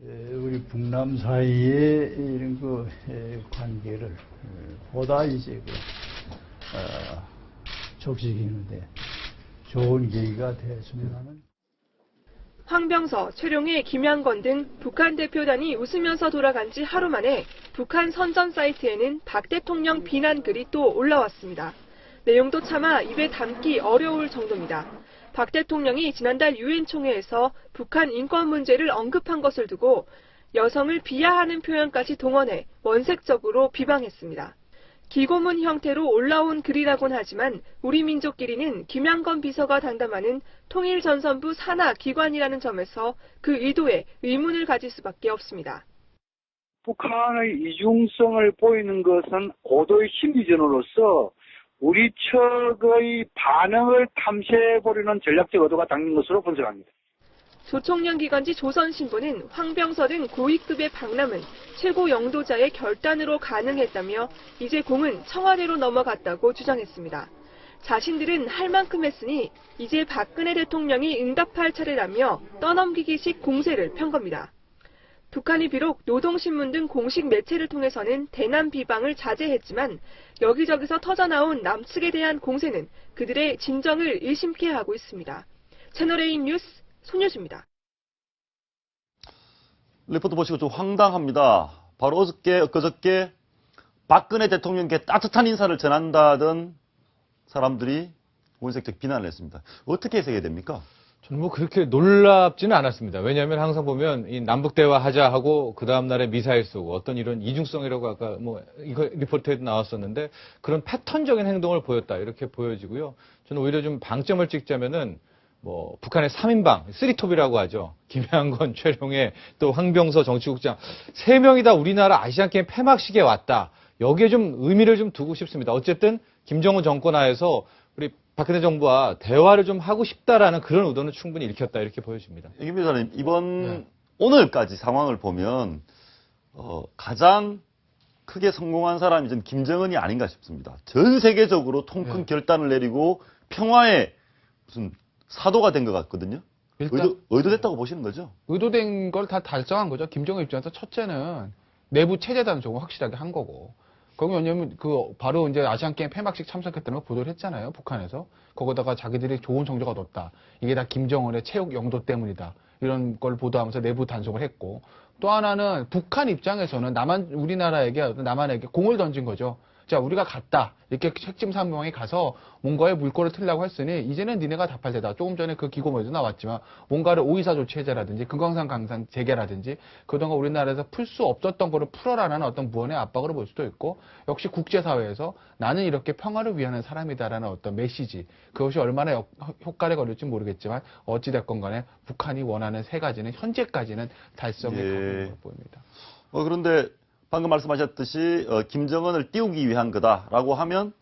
에, 우리 북남 사이의 이런 그 에, 관계를 에, 보다 이제 그, 어, 촉진하는데 좋은 계기가 되었으면 하는. 황병서, 최룡해, 김양건 등 북한 대표단이 웃으면서 돌아간 지 하루 만에 북한 선전 사이트에는 박 대통령 비난 글이 또 올라왔습니다. 내용도 차마 입에 담기 어려울 정도입니다. 박 대통령이 지난달 유엔 총회에서 북한 인권 문제를 언급한 것을 두고 여성을 비하하는 표현까지 동원해 원색적으로 비방했습니다. 기고문 형태로 올라온 글이라곤 하지만 우리 민족끼리는 김양건 비서가 담당하는 통일전선부 산하 기관이라는 점에서 그 의도에 의문을 가질 수밖에 없습니다. 북한의 이중성을 보이는 것은 고도의 심리전으로서 우리 측의 반응을 탐색해보려는 전략적 의도가 담긴 것으로 분석합니다. 조총련 기관지 조선신보는 황병서 등 고위급의 박람은 최고 영도자의 결단으로 가능했다며 이제 공은 청와대로 넘어갔다고 주장했습니다. 자신들은 할 만큼 했으니 이제 박근혜 대통령이 응답할 차례라며 떠넘기기식 공세를 편 겁니다. 북한이 비록 노동신문 등 공식 매체를 통해서는 대남 비방을 자제했지만 여기저기서 터져나온 남측에 대한 공세는 그들의 진정을 의심케 하고 있습니다. 채널A 뉴스 손효주입니다. 리포트 보시고 좀 황당합니다. 바로 어저께, 엊그저께 박근혜 대통령께 따뜻한 인사를 전한다던 사람들이 원색적 비난을 했습니다. 어떻게 해석해야 됩니까? 저는 뭐 그렇게 놀랍지는 않았습니다. 왜냐하면 항상 보면 이 남북 대화 하자 하고 그 다음 날에 미사일 쏘고 어떤 이런 이중성이라고 아까 뭐 이거 리포트에도 나왔었는데 그런 패턴적인 행동을 보였다 이렇게 보여지고요. 저는 오히려 좀 방점을 찍자면은 뭐 북한의 3인방, 쓰리톱이라고 하죠. 김양건, 최룡해, 또 황병서 정치국장 세 명이 다 우리나라 아시안 게임 폐막식에 왔다. 여기에 좀 의미를 좀 두고 싶습니다. 어쨌든 김정은 정권 하에서 박근혜 정부와 대화를 좀 하고 싶다라는 그런 의도는 충분히 읽혔다 이렇게 보여집니다. 김 변호사님, 이번 네. 오늘까지 상황을 보면 어, 가장 크게 성공한 사람이 전 김정은이 아닌가 싶습니다. 전 세계적으로 통큰 네. 결단을 내리고 평화의 무슨 사도가 된 것 같거든요. 의도, 의도됐다고 보시는 거죠? 의도된 걸 다 달성한 거죠. 김정은 입장에서 첫째는 내부 체제 단속을 확실하게 한 거고. 거기 왜냐면 그 바로 이제 아시안 게임 폐막식 참석했다는 걸 보도를 했잖아요. 북한에서. 거기다가 자기들이 좋은 성적을 얻었다. 이게 다 김정은의 체육 영도 때문이다. 이런 걸 보도하면서 내부 단속을 했고 또 하나는 북한 입장에서는 남한 우리나라에게 남한에게 공을 던진 거죠. 자, 우리가 갔다. 이렇게 핵심 상황에 가서 뭔가의 물꼬를 틀려고 했으니 이제는 니네가 답할 때다. 조금 전에 그 기고문에도 나왔지만 뭔가를 오이사 조치 해제라든지 금강산 강산 재개라든지 그동안 우리나라에서 풀 수 없었던 거를 풀어라라는 어떤 무언의 압박으로 볼 수도 있고 역시 국제사회에서 나는 이렇게 평화를 위하는 사람이다라는 어떤 메시지 그것이 얼마나 역- 효과를 거둘지 모르겠지만 어찌됐건 간에 북한이 원하는 세 가지는 현재까지는 달성해 예. 가고 있는 걸 보입니다. 어, 그런데 방금 말씀하셨듯이 어, 김정은을 띄우기 위한 거다라고 하면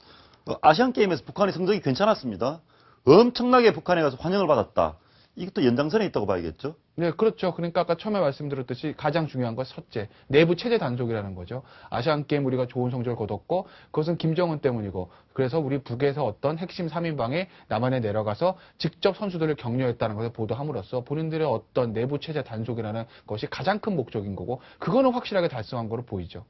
어, 아시안 게임에서 북한의 성적이 괜찮았습니다. 엄청나게 북한에 가서 환영을 받았다. 이것도 연장선에 있다고 봐야겠죠. 네, 그렇죠. 그러니까 아까 처음에 말씀드렸듯이 가장 중요한 건 첫째, 내부 체제 단속이라는 거죠. 아시안 게임 우리가 좋은 성적을 거뒀고 그것은 김정은 때문이고 그래서 우리 북에서 어떤 핵심 3인방에 남한에 내려가서 직접 선수들을 격려했다는 것을 보도함으로써 본인들의 어떤 내부 체제 단속이라는 것이 가장 큰 목적인 거고 그거는 확실하게 달성한 거로 보이죠.